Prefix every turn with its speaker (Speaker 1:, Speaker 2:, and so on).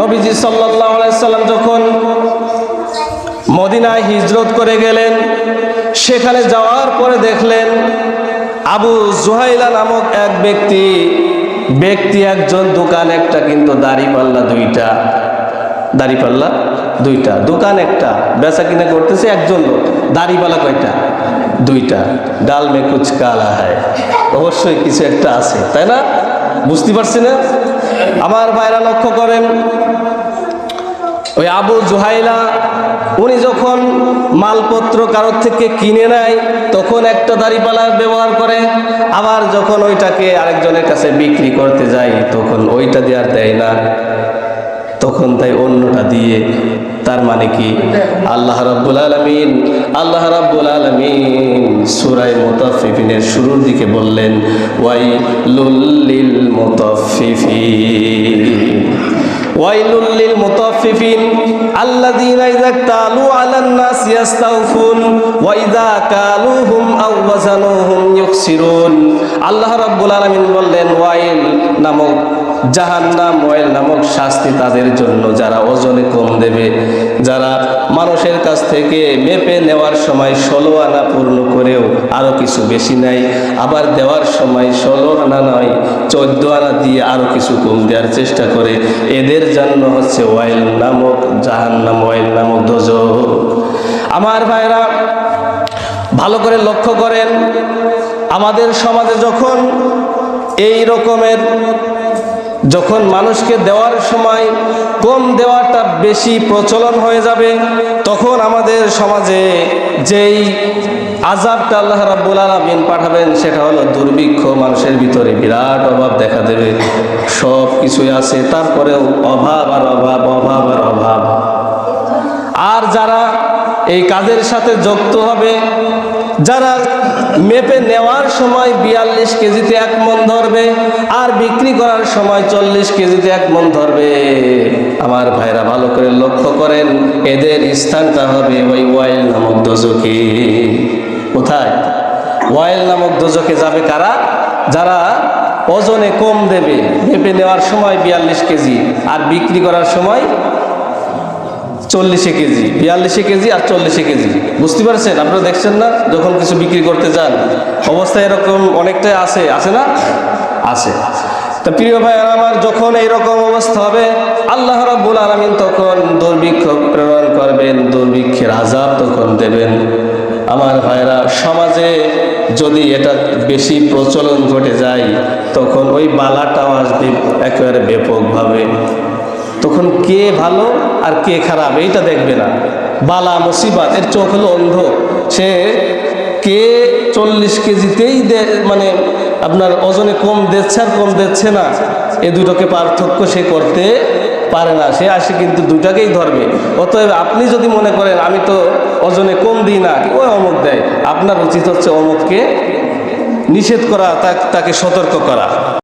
Speaker 1: নবীজি সাল্লাহ সাল্লাম যখন মদিনায় হিজরত করে গেলেন, সেখানে যাওয়ার পরে দেখলেন আবু জুহাইলা নামক এক ব্যক্তি ব্যক্তি একজন দোকান একটা কিন্তু দাড়িপাল্লা দুইটা দাড়িপাল্লা দুইটা, দোকান একটা, বেচা কিনা করতেছে একজন লোক, দাড়িপাল্লা কয়টা? দুইটা, ডাল মে কুচ কালা হয় অবশ্যই কিছু একটা আছে, তাই না? বুঝতে পারছি না? আমার ভাইরা লক্ষ্য করেন, ওই আবু জুহাইলা, উনি যখন মালপত্র কারোর থেকে কিনে নেয়, তখন একটা দাড়িপালা ব্যবহার করে, আবার যখন ওইটাকে আরেকজনের কাছে বিক্রি করতে যায়, তখন ওইটা দিয়ে আর দেয় না। তখন তাই অন্যটা দিয়ে, তার মানে কি? আল্লাহ রাব্বুল আলামিন, আল্লাহ রাব্বুল আলামিন। মুতাফফিফিনের শুরুর দিকে বললেন ওয়াই লিল মুতাফফিফিন ওয়াইলুল লিল মুতাফফিফিন আল্লাযীনা ইযা তালু আলান নাস ইস্তাউফুন ওয়া ইযা কালুহুম আও ওয়াজানুহুম আল্লাহ রাব্বুল আলামিন বললেন, ওয়াইল নামক জাহান্নাম ওয়াইল নামক শাস্তি তাদের জন্য যারা ওজনে কম দেবে। যারা মানুষের কাছ থেকে মেপে নেওয়ার সময় ষোলো আনা পূর্ণ করেও আরও কিছু বেশি নেয় আবার দেওয়ার সময় ষোলো আনা নয়, চোদ্দ আনা দিয়ে আরও কিছু কম দেওয়ার চেষ্টা করে। এদের জন্য হচ্ছে ওয়াইল নামক জাহান্নাম ওয়াইল নামক দোজ আমার ভাইরা, ভালো করে লক্ষ্য করেন, আমাদের সমাজে যখন এই রকমের যখন মানুষকে দেওয়ার সময় কম দেওয়াটা বেশি প্রচলন হয়ে যাবে, তখন আমাদের সমাজে যেই আজাবটা আল্লাহ রাব্বুল আলামিন পাঠাবেন, সেটা হলো দুর্ভিক্ষ, মানুষের ভিতরে বিরাট অভাব দেখা দেবে। সব কিছুই আছে, তারপরেও অভাব আর অভাব অভাব আর অভাব। আর যারা এই কাজের সাথে যুক্ত হবে যারা মেপে নেওয়ার সময় বিয়াল্লিশ কেজিতে এক মন ধরবে আর বিক্রি করার সময় চল্লিশ কেজিতে এক মন ধরবে। আমার ভাইরা ভালো করে লক্ষ্য করেন, এদের স্থানটা হবে ওই ওয়াইল নামক দোজকে কোথায়? ওয়াইল নামক দোজকে যাবে কারা? যারা ওজনে কম দেবে, মেপে নেওয়ার সময় বিয়াল্লিশ কেজি আর বিক্রি করার সময় চল্লিশে কেজি, বিয়াল্লিশে কেজি আর চল্লিশে কেজি। বুঝতে পারছেন? আপনারা দেখছেন না? যখন কিছু বিক্রি করতে যান, অবস্থা এরকম অনেকটাই আছে। আছে না? আছে। তা প্রিয় ভাই আমার, যখন এইরকম অবস্থা হবে, আল্লাহ রাব্বুল আলামিন তখন দুর্ভিক্ষ প্রেরণ করবেন, দুর্ভিক্ষের আজাব তখন দেবেন। আমার ভাইরা সমাজে যদি এটা বেশি প্রচলন ঘটে যায়, তখন ওই বালাটাও আসবে একেবারে ব্যাপকভাবে। তখন কে ভালো আর কে খারাপ এইটা দেখবে না। বালা মুসিবাত, এর চোখ হলো অন্ধ। সে কে চল্লিশ কেজিতেই মানে আপনার ওজনে কম দিচ্ছে আর কম দিচ্ছে না। এ দুটোকে পার্থক্য সে করতে পারে না। সে আসে কিন্তু দুটাকেই ধরবে। অতএব আপনি যদি মনে করেন, আমি তো ওজনে কম দিই না, ও অমুক দেয়। আপনার উচিত হচ্ছে অমুককে নিষেধ করা তাকে সতর্ক করা।